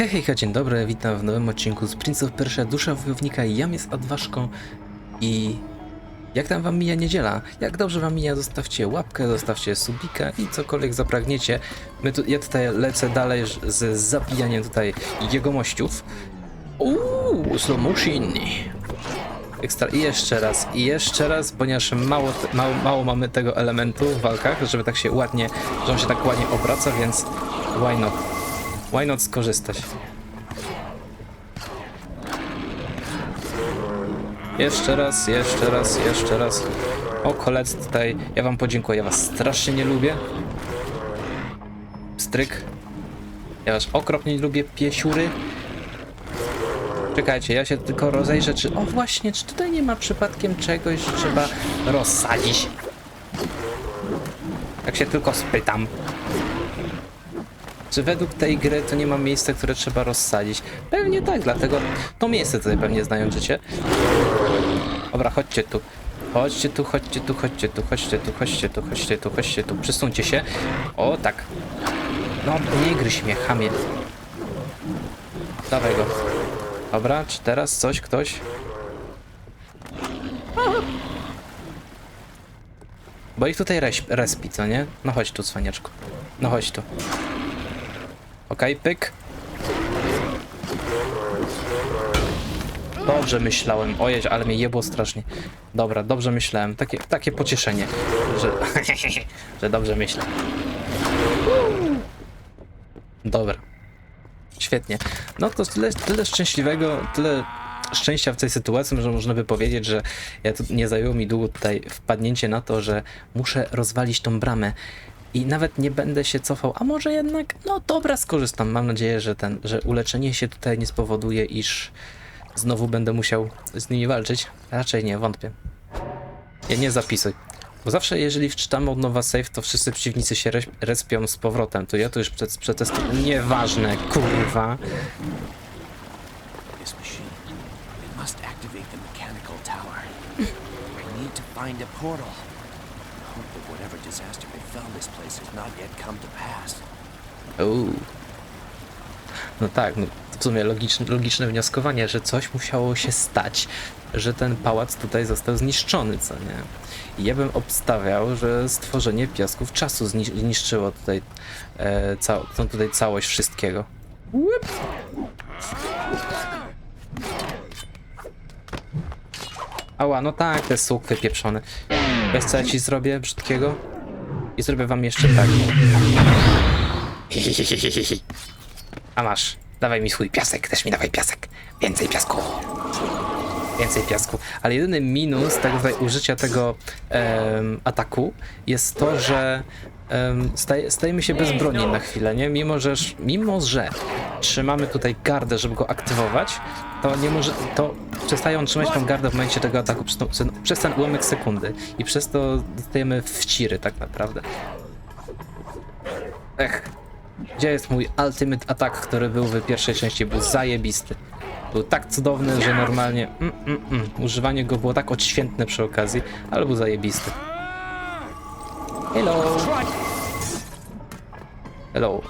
Hej, hej, dzień dobry, witam w nowym odcinku z Prince of Persia, Dusza Wojownika, jam jest Adwaszką i... Jak tam wam mija niedziela? Jak dobrze wam mija, zostawcie łapkę, zostawcie subika i cokolwiek zapragniecie. My tu, ja tutaj lecę dalej z- zabijaniem tutaj jegomościów. Uuu, slow motion. Ekstra. I jeszcze raz, i jeszcze raz, ponieważ mało, mało, mało mamy tego elementu w walkach, żeby tak się ładnie, że on się tak ładnie obraca, więc why not? Why not skorzystać? Jeszcze raz, jeszcze raz, jeszcze raz. O, koledzy tutaj, ja wam podziękuję, ja was strasznie nie lubię. Stryk. Ja was okropnie nie lubię, piesiury. Czekajcie, ja się tylko rozejrzę, czy... O właśnie, czy tutaj nie ma przypadkiem czegoś, że trzeba rozsadzić? Tak się tylko spytam. Czy według tej gry to nie ma miejsca, które trzeba rozsadzić? Pewnie tak, dlatego to miejsce tutaj pewnie znajdziecie. Dobra, chodźcie tu. Chodźcie tu, chodźcie tu, chodźcie tu, chodźcie tu, chodźcie tu, chodźcie tu, chodźcie tu. Przysuńcie się. O, tak. No, nie gryź mnie, chamie. Dawaj go. Dobra, czy teraz coś, ktoś? Bo ich tutaj reś, respi, co nie? No chodź tu, cwaniaczku. No chodź tu. Okej, pyk. Dobrze myślałem. Ojej, ale mnie jebło strasznie. Dobra, dobrze myślałem. Takie, takie pocieszenie, że, że dobrze myślę. Dobra. Świetnie. No to tyle, tyle szczęśliwego, tyle szczęścia w tej sytuacji, że można by powiedzieć, że ja tu nie zajęło mi długo tutaj wpadnięcie na to, że muszę rozwalić tą bramę i nawet nie będę się cofał, a może jednak, no dobra, skorzystam. Mam nadzieję, że ten, że uleczenie się tutaj nie spowoduje, iż znowu będę musiał z nimi walczyć. Raczej nie, wątpię. Ja nie zapisuj. Bo zawsze jeżeli wczytamy od nowa save, to wszyscy przeciwnicy się res- respią z powrotem. To ja to już przed, przetestuję. Nieważne, kurwa. tower. We need to find a portal. Disaster befell this place has not yet come to pass. Uuu. No tak, no, w sumie logiczne, logiczne wnioskowanie, że coś musiało się stać, że ten pałac tutaj został zniszczony, co nie? I ja bym obstawiał, że stworzenie piasków czasu zni- zniszczyło tutaj, e, cał- tą tutaj całość wszystkiego. Łyp. Ała, no tak, te sług wypieprzony. Wiesz co ja ci zrobię brzydkiego? I zrobię wam jeszcze tak. A masz, dawaj mi swój piasek, też mi dawaj piasek. Więcej piasku. Więcej piasku. Ale jedyny minus tutaj użycia tego ataku jest to, że em, staje, stajemy się bez broni na chwilę, nie? Mimo że, mimo, że trzymamy tutaj gardę, żeby go aktywować, to nie może, to przestaje on trzymać tą gardę w momencie tego ataku przez, przez ten ułamek sekundy. I przez to dostajemy wciry tak naprawdę. Ech, gdzie jest mój ultimate atak, który był w pierwszej części? Był zajebisty. Był tak cudowny, że normalnie mm, mm, mm, używanie go było tak odświętne przy okazji, ale był zajebisty. Hello! Hello.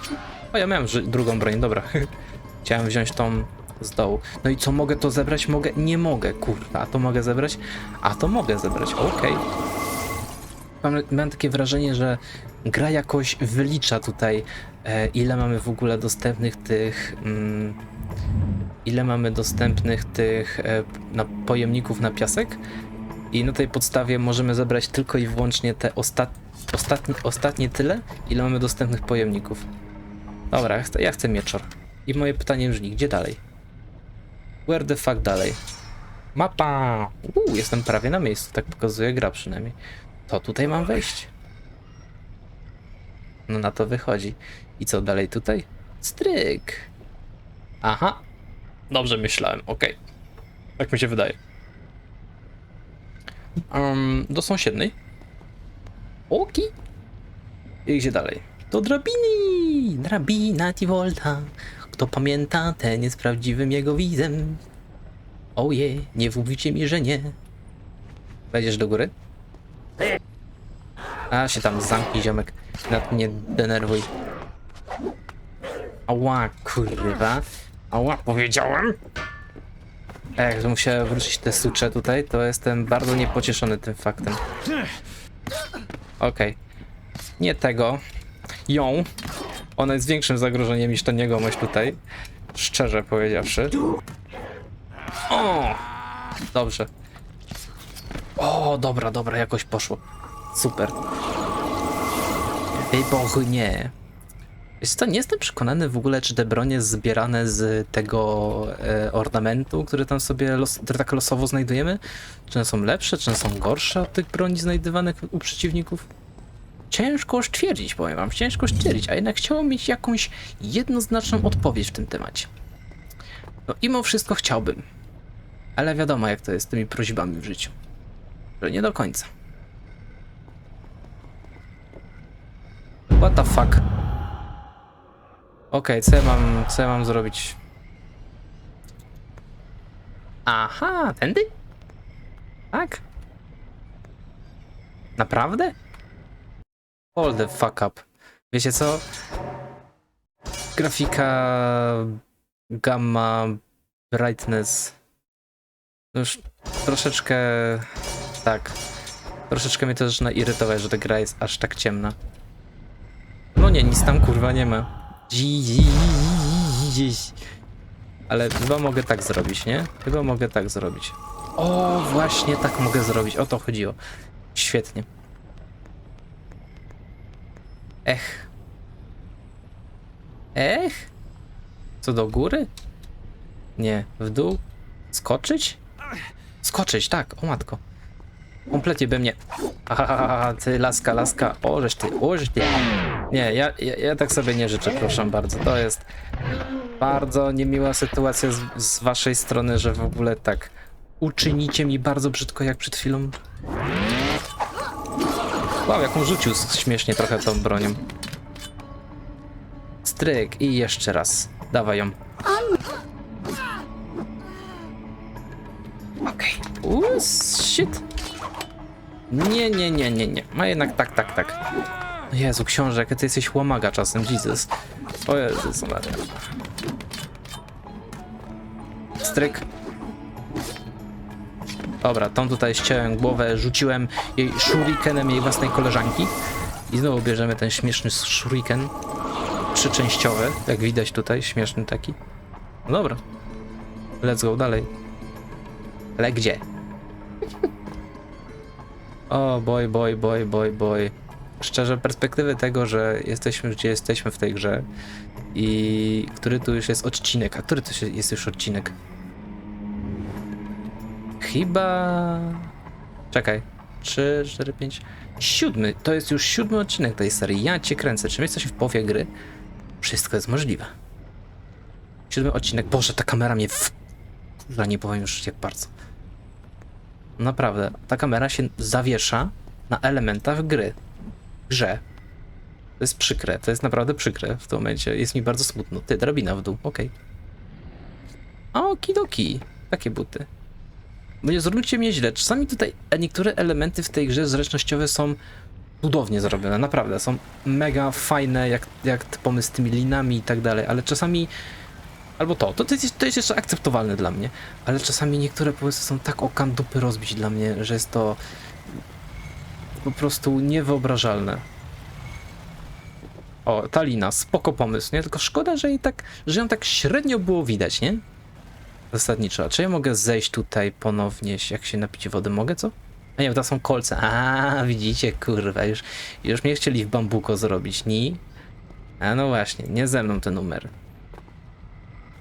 O, ja miałem drugą broń, dobra. Chciałem wziąć tą z dołu. No i co, mogę to zebrać? Mogę? Nie mogę, kurwa. A to mogę zebrać? A to mogę zebrać, okej. Mam, mam takie wrażenie, że gra jakoś wylicza tutaj, e, ile mamy w ogóle dostępnych tych. Mm, ile mamy dostępnych tych e, na, pojemników na piasek. I na tej podstawie możemy zebrać tylko i wyłącznie te ostat, ostatni, ostatnie tyle, ile mamy dostępnych pojemników. Dobra, ja chcę, ja chcę mieczor. I moje pytanie brzmi, gdzie dalej? Where the fuck dalej? Mapa! Uuu, jestem prawie na miejscu, tak pokazuje gra przynajmniej. To tutaj mam wejść. No na to wychodzi. I co dalej tutaj? Stryk. Aha. Dobrze myślałem, okej. Tak mi się wydaje. Um, do sąsiedniej. Oki. I gdzie dalej? Do drabiny! Drabina Tivolta. Kto pamięta, ten jest prawdziwym jego widzem. Oje, nie mówicie mi, że nie. Wejdziesz do góry? A się tam zamknij, ziomek. Nad nie denerwuj. Ała, kurwa. Ała, powiedziałem. Jak musiałem wrócić te sucze tutaj, to jestem bardzo niepocieszony tym faktem. Okej. Nie tego. Ją. Ona jest większym zagrożeniem niż ten jegomość tutaj. Szczerze powiedziawszy. O! Dobrze. O, dobra, dobra, jakoś poszło. Super. Wybory nie. Wiesz co, nie jestem przekonany w ogóle, czy te bronie zbierane z tego e, ornamentu, który tam sobie los, które tak losowo znajdujemy, czy one są lepsze, czy one są gorsze od tych broni znajdywanych u przeciwników? Ciężko stwierdzić, powiem wam, ciężko stwierdzić, a jednak chciałbym mieć jakąś jednoznaczną odpowiedź w tym temacie. No i mimo wszystko chciałbym, ale wiadomo jak to jest z tymi prośbami w życiu, że nie do końca. What the fuck? Okej, co ja mam, co ja mam zrobić? Aha, tędy? Tak? Naprawdę? Hold the fuck up. Wiecie co? Grafika, gamma, brightness. Już troszeczkę, tak. Troszeczkę mnie to zaczyna irytować, że ta gra jest aż tak ciemna. No nie, nic tam kurwa nie ma. Ale chyba mogę tak zrobić, nie? Chyba mogę tak zrobić. O, właśnie tak mogę zrobić. O to chodziło. Świetnie. Ech. Ech? Co do góry? Nie, w dół? Skoczyć? Skoczyć, tak, o matko. Kompletnie by mnie. Aha, ty laska, laska. O, żeś ty, o, żeś ty. Nie, ja, ja, ja tak sobie nie życzę, proszę bardzo. To jest bardzo niemiła sytuacja z, z waszej strony, że w ogóle tak uczynicie mi bardzo brzydko jak przed chwilą. Wow, jak on rzucił śmiesznie trochę tą bronią. Stryk i jeszcze raz. Dawaj ją. Okej. Okay. shit. Nie, nie, nie, nie, nie. A jednak tak, tak, tak. Jezu, książę, jaki ty jesteś łamaga czasem, Jesus. O Jezus Maria. Stryk. Dobra, tą tutaj ściąłem głowę, rzuciłem jej shurikenem jej własnej koleżanki. I znowu bierzemy ten śmieszny shuriken. Trzyczęściowy, jak widać tutaj, śmieszny taki. No dobra. Let's go dalej. Ale gdzie? O, boy, boy, boy, boy, boy. Szczerze, perspektywy tego, że jesteśmy gdzie jesteśmy w tej grze i który tu już jest odcinek, a który to jest już odcinek? Chyba... Czekaj. 3, 4, 5... Siódmy. To jest już siódmy odcinek tej serii. Ja cię kręcę. Czy jest coś w połowie gry? Wszystko jest możliwe. Siódmy odcinek. Boże, ta kamera mnie w... Kurwa, nie powiem już jak bardzo. Naprawdę, ta kamera się zawiesza na elementach gry. Grze. To jest przykre, to jest naprawdę przykre w tym momencie. Jest mi bardzo smutno. Ty, drabina w dół, okej. Okay. Okidoki. Takie buty. Bo nie zwróćcie mnie źle, czasami tutaj niektóre elementy w tej grze zręcznościowe są cudownie zrobione, naprawdę. Są mega fajne, jak, jak pomysł z tymi linami i tak dalej, ale czasami Albo to, to, to, jest, to jest jeszcze akceptowalne dla mnie, ale czasami niektóre pomysły są tak okan dupy rozbić dla mnie, że jest to po prostu niewyobrażalne. O, ta lina, spoko pomysł, nie? Tylko szkoda, że jej tak, że ją tak średnio było widać, nie? Zasadniczo. A czy ja mogę zejść tutaj ponownie, jak się napić wody? Mogę, co? A nie, to są kolce. A, widzicie, kurwa, już, już mnie chcieli w bambuko zrobić, ni? A no właśnie, nie ze mną te numery.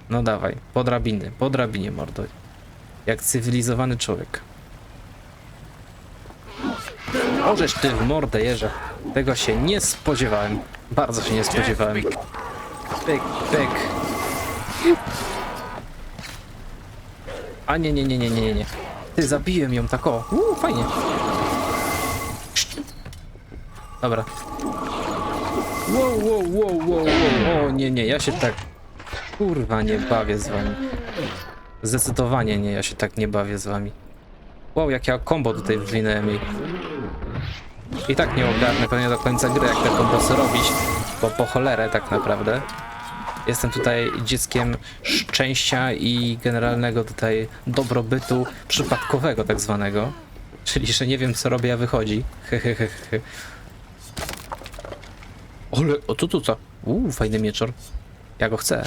No dawaj, po drabiny, po drabinie, mordo. Jak cywilizowany człowiek. Możesz ty w mordę jeża. Tego się nie spodziewałem. Bardzo się nie spodziewałem. Pyk, pyk. A nie, nie, nie, nie, nie, nie. Ty, zabiłem ją tak o. Uuu, fajnie. Dobra. Wow, wow, wow, wow, wow. O nie, nie, ja się tak Kurwa, nie bawię z wami. Zdecydowanie nie, ja się tak nie bawię z wami. Wow, jak ja combo tutaj wywinąłem jej. I tak nie ogarnę pewnie do końca gry, jak te kombosy robić, bo po cholerę tak naprawdę. jestem tutaj dzieckiem szczęścia i generalnego tutaj dobrobytu przypadkowego tak zwanego. Czyli, że nie wiem co robię, a wychodzi. Hehehehe. Ale, o tu tu co? Uuu, fajny mieczor. Ja go chcę.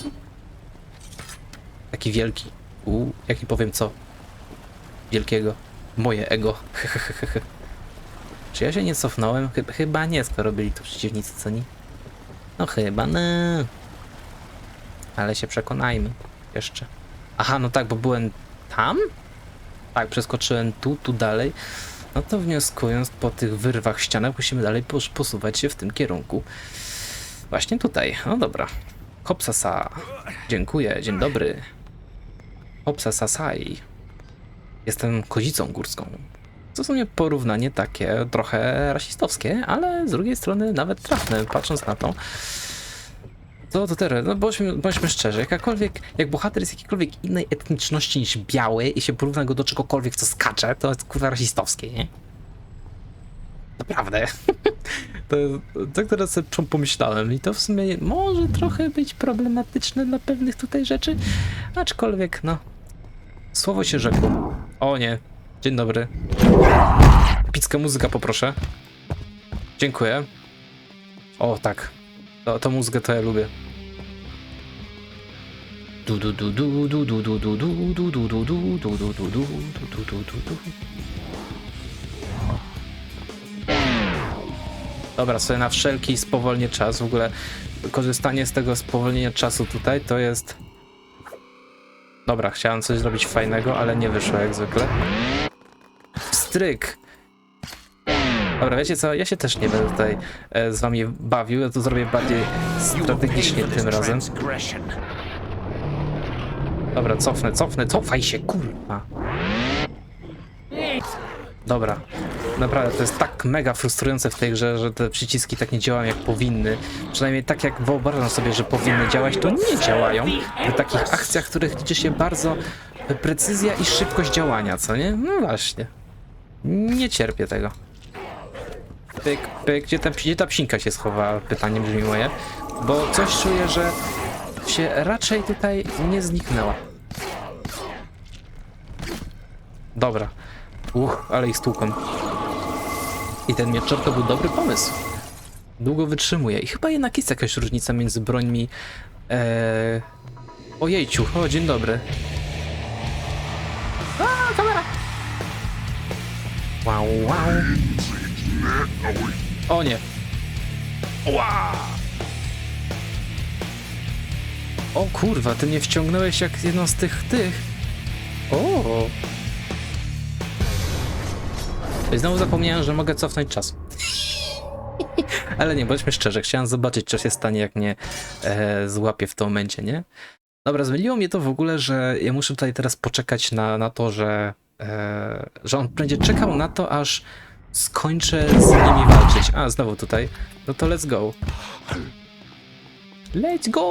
Taki wielki. Uuu, jaki powiem co? Wielkiego. Moje ego. Hehehehe. Czy ja się nie cofnąłem? Chyba, nie, skoro byli to przeciwnicy, co nie? No chyba nie. Ale się przekonajmy. Jeszcze. Aha, no tak, bo byłem tam? Tak, przeskoczyłem tu, tu dalej. No to wnioskując po tych wyrwach ścianach musimy dalej pos- posuwać się w tym kierunku. Właśnie tutaj. No dobra. Hopsasa. Dziękuję, dzień dobry. Hopsasasai. Jestem kozicą górską. To w sumie porównanie takie trochę rasistowskie, ale z drugiej strony nawet trafne, patrząc na to. To, to teraz, no bądźmy, bądźmy szczerzy, jakakolwiek, jak bohater jest jakiejkolwiek innej etniczności niż biały i się porówna go do czegokolwiek, co skacze, to jest kurwa rasistowskie, nie? Naprawdę. to, tak teraz sobie pomyślałem i to w sumie może trochę być problematyczne dla pewnych tutaj rzeczy, aczkolwiek, no, słowo się rzekło. O nie, dzień dobry. Epicka muzyka poproszę. Dziękuję. O tak. To, to muzykę to ja lubię. Dobra, sobie na wszelki spowolnię czas. W ogóle korzystanie z tego spowolnienia czasu tutaj to jest... Dobra, chciałem coś zrobić fajnego, ale nie wyszło jak zwykle. Stryk! Dobra, wiecie co, ja się też nie będę tutaj e, z wami bawił, ja to zrobię bardziej strategicznie tym razem. Dobra, cofnę, cofnę, cofaj się, kurwa. Dobra, naprawdę to jest tak mega frustrujące w tej grze, że te przyciski tak nie działają jak powinny. Przynajmniej tak jak wyobrażam sobie, że powinny działać, to nie działają. W takich akcjach, w których liczy się bardzo precyzja i szybkość działania, co nie? No właśnie. Nie cierpię tego. Pyk, pyk, gdzie ta, gdzie ta psinka się schowała? Pytanie brzmi moje. Bo coś czuję, że się raczej tutaj nie zniknęła. Dobra. Uch, ale ich stłukłem. I ten mieczor to był dobry pomysł. Długo wytrzymuje. I chyba jednak jest jakaś różnica między brońmi... Eee... Ojejciu, o dzień dobry. A, kamera! Wow, wow. O nie. Ła! O kurwa, ty mnie wciągnąłeś jak jedną z tych tych. O. I znowu zapomniałem, że mogę cofnąć czas. Ale nie, bądźmy szczerzy, chciałem zobaczyć, co się stanie, jak mnie e, złapie w tym momencie, nie? Dobra, zmyliło mnie to w ogóle, że ja muszę tutaj teraz poczekać na, na to, że, e, że on będzie czekał na to, aż skończę z nimi walczyć. A, znowu tutaj. No to let's go. Let's go!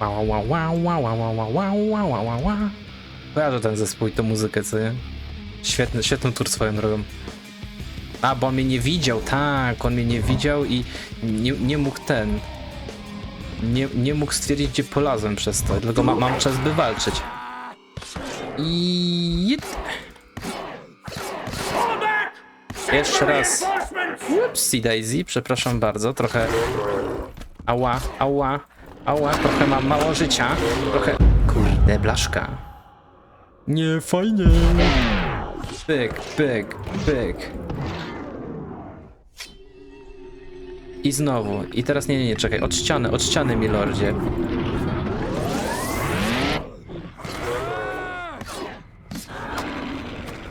Wow, wow, wow, wow, wow, wow, wow, wow, wow, wow. Kojarzę ten zespół i tę muzykę, co nie? Świetny, świetny tour swoją drogą. A, bo on mnie nie widział, tak, on mnie nie widział i nie, nie mógł ten... Nie, nie mógł stwierdzić, gdzie polazłem przez to, dlatego ma, mam czas, by walczyć. I... Jeszcze raz. Upsi Daisy, przepraszam bardzo, trochę... Ała, ała, ała, trochę mam mało życia, trochę... Kurde, blaszka. Nie, fajnie. Pyk, pyk, pyk. I znowu. I teraz nie, nie, nie, czekaj. Od ściany, od ściany, milordzie.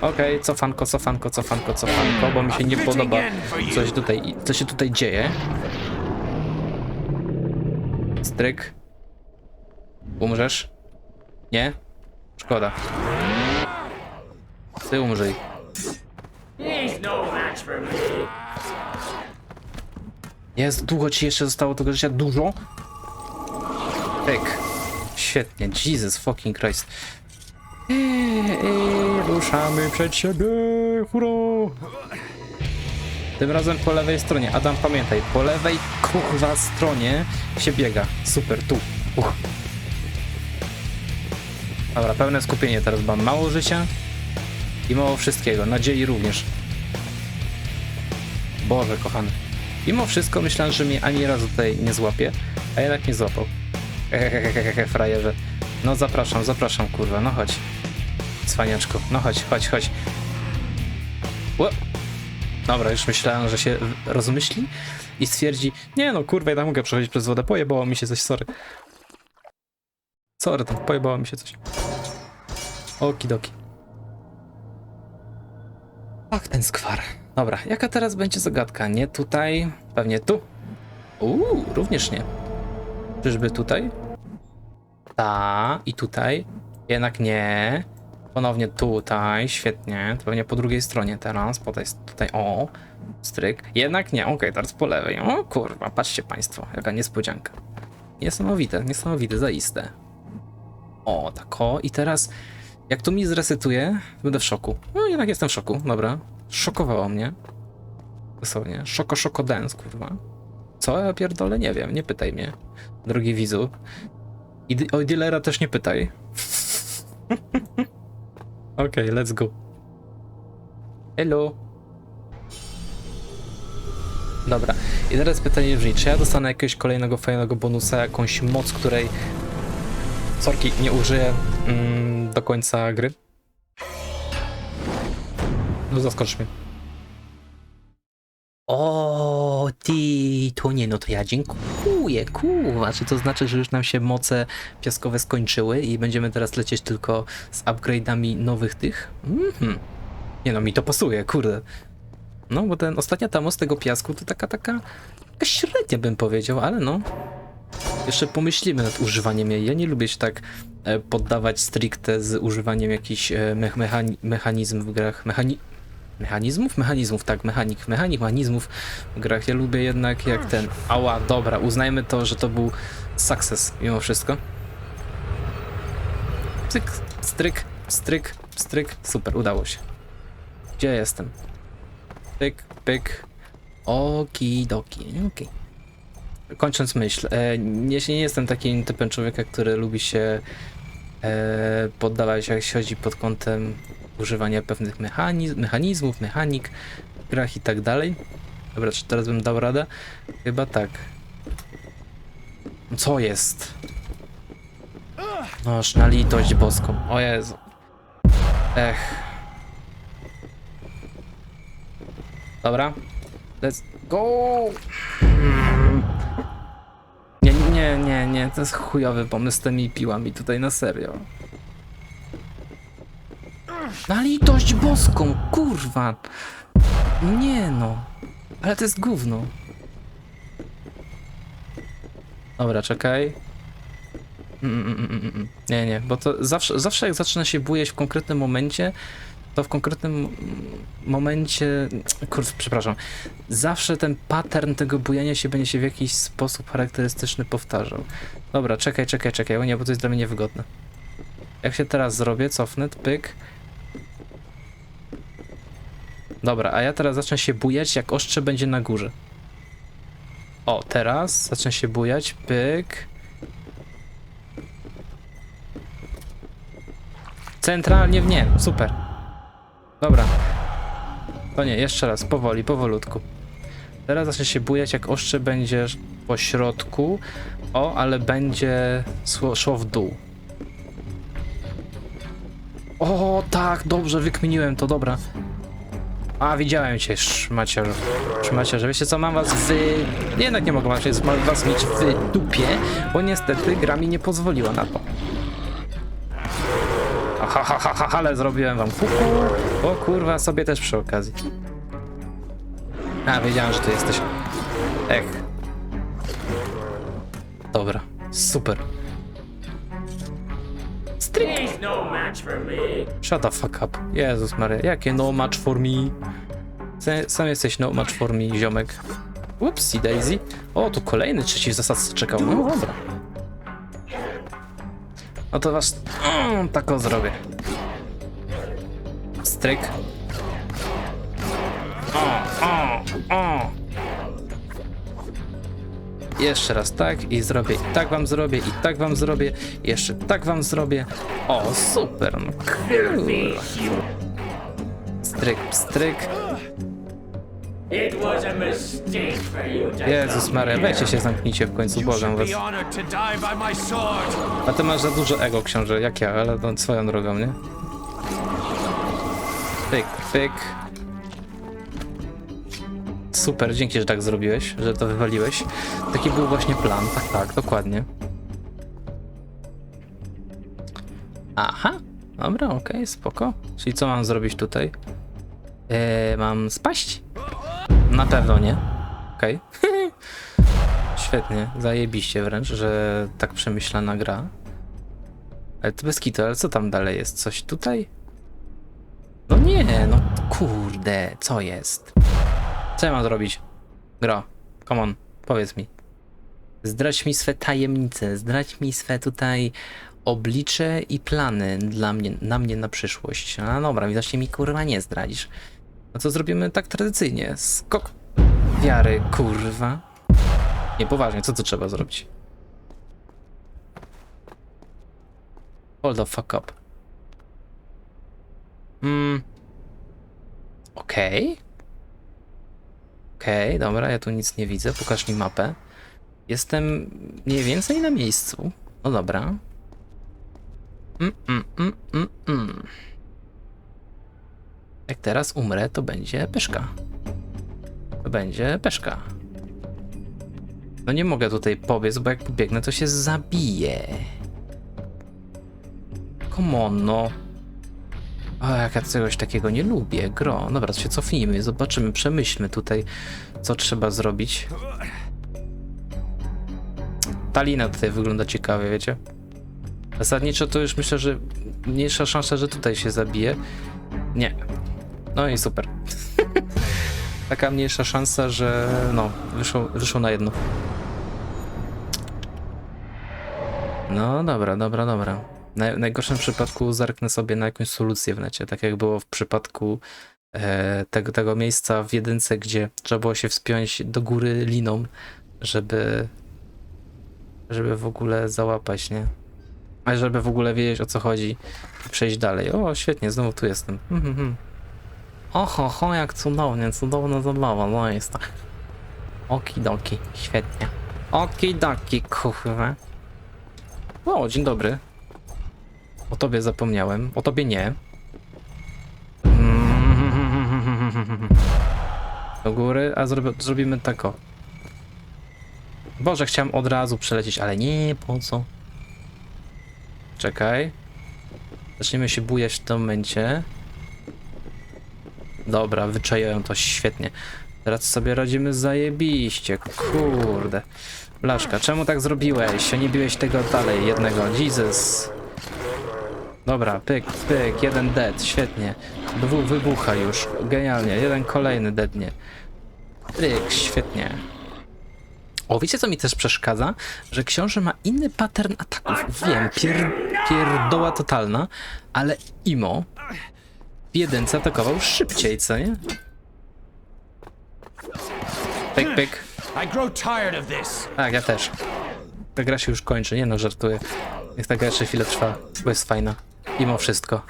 Okej, cofanko, cofanko, cofanko, cofanko, bo mi się nie podoba coś tutaj, co się tutaj dzieje. Stryk. Umrzesz? Nie? Szkoda. Ty umrzyj. Jest, długo ci jeszcze zostało tego życia? Dużo? Pyk. Świetnie, Jesus fucking Christ. Eee, eee, ruszamy przed siebie, hurra! Tym razem po lewej stronie. Adam, pamiętaj, po lewej kurwa stronie się biega. Super, tu. Uch. Dobra, pełne skupienie teraz mam. Mało życia i mało wszystkiego. Nadziei również. Boże, kochany. Mimo wszystko myślałem, że mnie ani razu tutaj nie złapie, a jednak mnie złapał. Hehehehe, frajerze. No zapraszam, zapraszam, kurwa, no chodź. Cwaniaczku, no chodź, chodź, chodź. Ło. Dobra, już myślałem, że się rozmyśli i stwierdzi, nie no, kurwa, ja tam mogę przechodzić przez wodę, pojebało mi się coś, sorry. Sorry, tam pojebało mi się coś. Okidoki. Ach, ten skwar. Dobra, jaka teraz będzie zagadka? Nie tutaj, pewnie tu. Uuu, również nie. Czyżby tutaj? Ta i tutaj. Jednak nie. Ponownie tutaj, świetnie. To pewnie po drugiej stronie teraz. Potem jest tutaj, o, stryk. Jednak nie, okej, teraz po lewej. O kurwa, patrzcie państwo, jaka niespodzianka. Niesamowite, niesamowite, zaiste. O, tak o. I teraz, jak tu mi zresetuje, będę w szoku. No jednak jestem w szoku, dobra. Szokowało mnie. Dosłownie. Szoko, szoko dance, kurwa. Co ja pierdolę? Nie wiem, nie pytaj mnie. Drogi widzu. I o dealera też nie pytaj. Okej, let's go. Hello. Dobra, i teraz pytanie brzmi, czy ja dostanę jakiegoś kolejnego fajnego bonusa, jakąś moc, której sorki nie użyję mm, do końca gry? No zaskocz mnie. To nie, no to ja dziękuję, kurwa. Czy to znaczy, że już nam się moce piaskowe skończyły i będziemy teraz lecieć tylko z upgrade'ami nowych tych? Mhm. Nie no, mi to pasuje, kurde. No, bo ten ostatnia ta moc tego piasku to taka, taka, taka średnia bym powiedział, ale no. Jeszcze pomyślimy nad używaniem jej. Ja nie lubię się tak e, poddawać stricte z używaniem jakichś e, mech mechani mechanizm w grach. Mechani mechanizmów? Mechanizmów, tak, mechanik, mechanik, mechanizmów w grach. Ja lubię jednak jak ten. Ała, dobra, uznajmy to, że to był sukces mimo wszystko. Cyk, stryk, stryk, stryk. Super, udało się. Gdzie ja jestem? Pyk, pyk. Okidoki, okej. Kończąc myśl, e, nie, nie jestem takim typem człowieka, który lubi się e, poddawać, jak się chodzi pod kątem używania pewnych mechaniz mechanizmów, mechanik grach i tak dalej. Dobra, czy teraz bym dał radę? Chyba tak. Co jest? Noż na litość boską. O Jezu. Ech. Dobra. Let's go! Mm. Nie, nie, nie, nie, to jest chujowy pomysł z tymi piłami tutaj na serio. Na litość boską, kurwa! Nie no. Ale to jest gówno. Dobra, czekaj. Mm, mm, mm. Nie, nie, bo to zawsze, zawsze jak zaczyna się bujać w konkretnym momencie, to w konkretnym momencie, kurde, przepraszam, zawsze ten pattern tego bujania się będzie się w jakiś sposób charakterystyczny powtarzał. Dobra, czekaj, czekaj, czekaj, o nie, bo to jest dla mnie niewygodne. Jak się teraz zrobię, cofnę, pyk. Dobra, a ja teraz zacznę się bujać, jak ostrze będzie na górze. O, teraz zacznę się bujać, pyk. Centralnie w nie, super. Dobra. To nie, jeszcze raz, powoli, powolutku. Teraz zacznie się bujać, jak ostrze będzie po środku. O, ale będzie szło w dół. O, tak, dobrze, wykminiłem to, dobra. A, widziałem cię, szmaciarzu. Szmaciarzu, wiecie co, mam was w... Jednak nie mogę was, was mieć w dupie, bo niestety gra mi nie pozwoliła na to. Ha, ha, ha, ha, ale zrobiłem wam kuku. O kurwa, sobie też przy okazji. A, wiedziałem, że tu jesteś. Ech. Dobra, super. Shut the fuck up. Jezus Maria, jakie no match for me. Sam- jesteś no match for me, ziomek. Upsi Daisy. O, tu kolejny trzeci w zasadce czekał. No dobra. No to was mm, tako zrobię. Stryk. O, O, o. Jeszcze raz tak i zrobię, i tak wam zrobię, i tak wam zrobię, jeszcze tak wam zrobię. O, super, no. Stryk, stryk. Jezus Maria, weźcie się zamknijcie w końcu, błagam was. A ty masz za dużo ego, książę, jak ja, ale no, swoją drogą, nie? Pyk, pyk. Super, dzięki, że tak zrobiłeś, że to wywaliłeś. Taki był właśnie plan, tak, tak, dokładnie. Aha, dobra, okej, spoko. Czyli co mam zrobić tutaj? Eee, mam spaść? Na pewno nie. Okej. Świetnie, zajebiście wręcz, że tak przemyślana gra. Ale to bez kitu, ale co tam dalej jest? Coś tutaj? No nie, no kurde, co jest? Co ja mam zrobić? Gro, come on, powiedz mi. Zdradź mi swe tajemnice, zdradź mi swe tutaj oblicze i plany dla mnie, na mnie na przyszłość. No dobra, widocznie mi kurwa nie zdradzisz. No to zrobimy tak tradycyjnie. Skok wiary, kurwa. Nie, poważnie, co tu trzeba zrobić? Hold the fuck up. Hmm. Okej. Okej, dobra, ja tu nic nie widzę. Pokaż mi mapę. Jestem mniej więcej na miejscu. No dobra. Mm, mm, mm, mm, mm. Jak teraz umrę, to będzie pyszka. To będzie pyszka. No nie mogę tutaj pobiec, bo jak pobiegnę, to się zabiję. Come on, no. O, jak ja czegoś takiego nie lubię, gro. Dobra, to się cofnijmy, zobaczymy, przemyślmy tutaj, co trzeba zrobić. Ta lina tutaj wygląda ciekawie, wiecie? Zasadniczo to już myślę, że mniejsza szansa, że tutaj się zabije. Nie. No i super. Taka mniejsza szansa, że no, wyszło, wyszło na jedno. No dobra, dobra, dobra. W najgorszym przypadku zerknę sobie na jakąś solucję w necie, tak jak było w przypadku e, tego, tego miejsca w jedynce, gdzie trzeba było się wspiąć do góry liną, żeby żeby w ogóle załapać, nie? A żeby w ogóle wiedzieć o co chodzi i przejść dalej. O, świetnie, znowu tu jestem. Mhm, mhm. Oho, ho, jak cudownie, cudowna zabawa, no jest tak. Okidoki, świetnie. Okidoki, kurwa. O, dzień dobry. O tobie zapomniałem, o tobie nie. Do góry, a zrobi, zrobimy tak o. Boże, chciałem od razu przelecieć, ale nie, po co? Czekaj. Zaczniemy się bujać w tym momencie. Dobra, wyczajają to świetnie. Teraz sobie radzimy zajebiście, kurde. Blaszka, czemu tak zrobiłeś? Nie biłeś tego dalej, jednego. Jesus. Dobra, pyk, pyk, jeden dead, świetnie. Dwóch wybucha już, genialnie. Jeden kolejny deadnie. Pyk, świetnie. O, wiecie co mi też przeszkadza? Że książę ma inny pattern ataków. Wiem, pier, pierdoła totalna, ale Imo w jedynce atakował szybciej, co nie? Pyk, pyk. Tak, ja też. Ta gra się już kończy, nie no, żartuję. Niech ta gra jeszcze chwilę trwa, bo jest fajna. Mimo wszystko.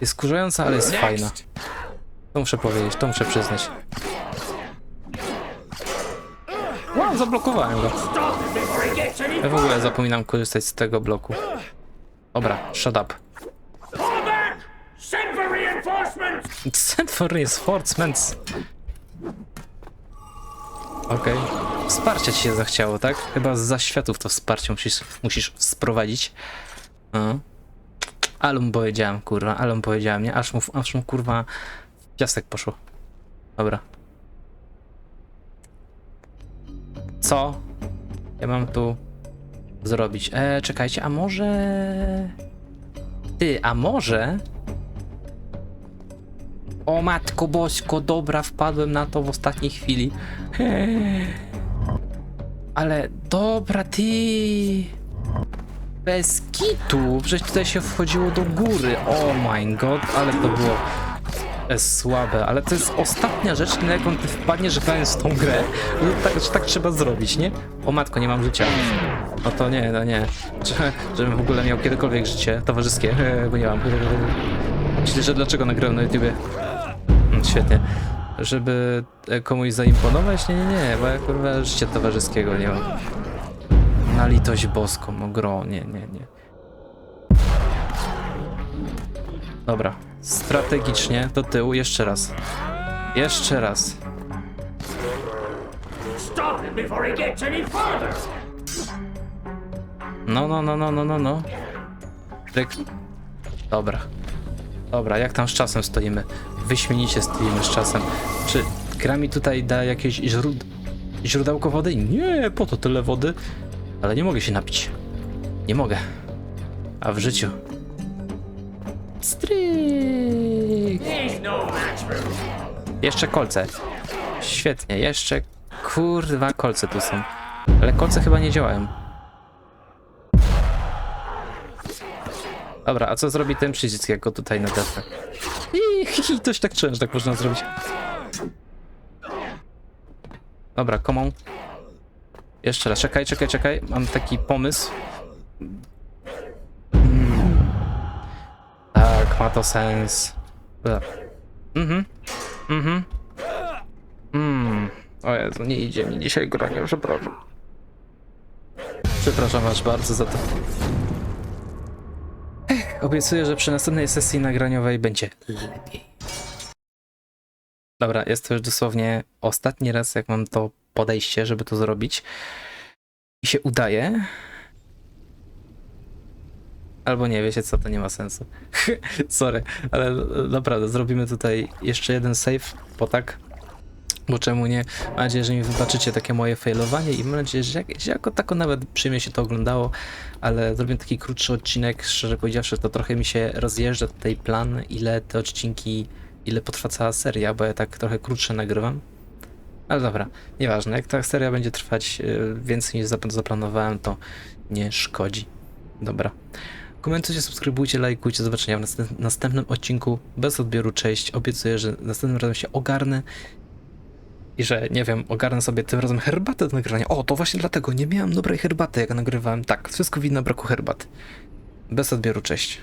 Jest skurzająca, ale jest fajna. To muszę powiedzieć, to muszę przyznać. Wow, zablokowałem go. Ja w ogóle zapominam korzystać z tego bloku. Dobra, shut up. Send for reinforcements! Okej. Wsparcia ci się zachciało, tak? Chyba z zaświatów to wsparcie musisz, musisz sprowadzić. No. Ale mu powiedziałem, kurwa, ale mu powiedziałem, nie? Aż mu, aż mu kurwa piasek poszło. Dobra. Co? Ja mam tu zrobić. E, czekajcie, a może... Ty, a może... O matko bosko, dobra, wpadłem na to w ostatniej chwili. Ale dobra, ty. Bez kitu, przecież tutaj się wchodziło do góry. Oh my god, ale to było słabe, ale to jest ostatnia rzecz, na jaką ty wpadniesz grając w tą grę. No, tak, że tak trzeba zrobić, nie? O matko, nie mam życia. No to nie, no nie. Że- Żebym w ogóle miał kiedykolwiek życie towarzyskie, bo nie mam. Myślę, że dlaczego nagrałem na YouTubie? Mm, Świetnie. Żeby e, komuś zaimponować? Nie, nie, nie, bo ja kurwa życia towarzyskiego nie mam. Na litość boską, no gro, nie, nie, nie. Dobra, strategicznie do tyłu, jeszcze raz. Jeszcze raz. No, no, no, no, no, no, no. Tryk. Dobra. Dobra, jak tam z czasem stoimy? Wyśmienicie stoimy z czasem. Czy gra mi tutaj da jakieś źród... źródełko wody? Nie, po to tyle wody. Ale nie mogę się napić. Nie mogę. A w życiu... Stryk! Jeszcze kolce. Świetnie, jeszcze kurwa kolce tu są. Ale kolce chyba nie działają. Dobra, a co zrobi ten przycisk, jak go tutaj nadepnę? I, coś tak że tak można zrobić. Dobra, komą. Jeszcze raz, czekaj, czekaj, czekaj. Mam taki pomysł. Tak, ma to sens. Mhm. Mhm. Mm. O Jezu, nie idzie mi dzisiaj granie, przepraszam. Przepraszam was bardzo za to. Ech, obiecuję, że przy następnej sesji nagraniowej będzie lepiej. Dobra, jest to już dosłownie ostatni raz, jak mam to podejście, żeby to zrobić. I się udaje. Albo nie, wiecie co, to nie ma sensu. Sorry, ale naprawdę zrobimy tutaj jeszcze jeden save, bo tak. Bo czemu nie? Mam nadzieję, że mi wybaczycie takie moje failowanie i mam nadzieję, że, że jako tako nawet przyjemnie się to oglądało, ale zrobię taki krótszy odcinek, szczerze powiedziawszy, to trochę mi się rozjeżdża tutaj plan, ile te odcinki, ile potrwa cała seria, bo ja tak trochę krótsze nagrywam. Ale dobra, nieważne, jak ta seria będzie trwać y, więcej niż zap- zaplanowałem, to nie szkodzi. Dobra. Komentujcie, subskrybujcie, lajkujcie. Do zobaczenia w następ- następnym odcinku. Bez odbioru, cześć. Obiecuję, że następnym razem się ogarnę. I że, nie wiem, ogarnę sobie tym razem herbatę do nagrania. O, to właśnie dlatego nie miałem dobrej herbaty, jak nagrywałem. Tak, wszystko winno braku herbaty. Bez odbioru, cześć.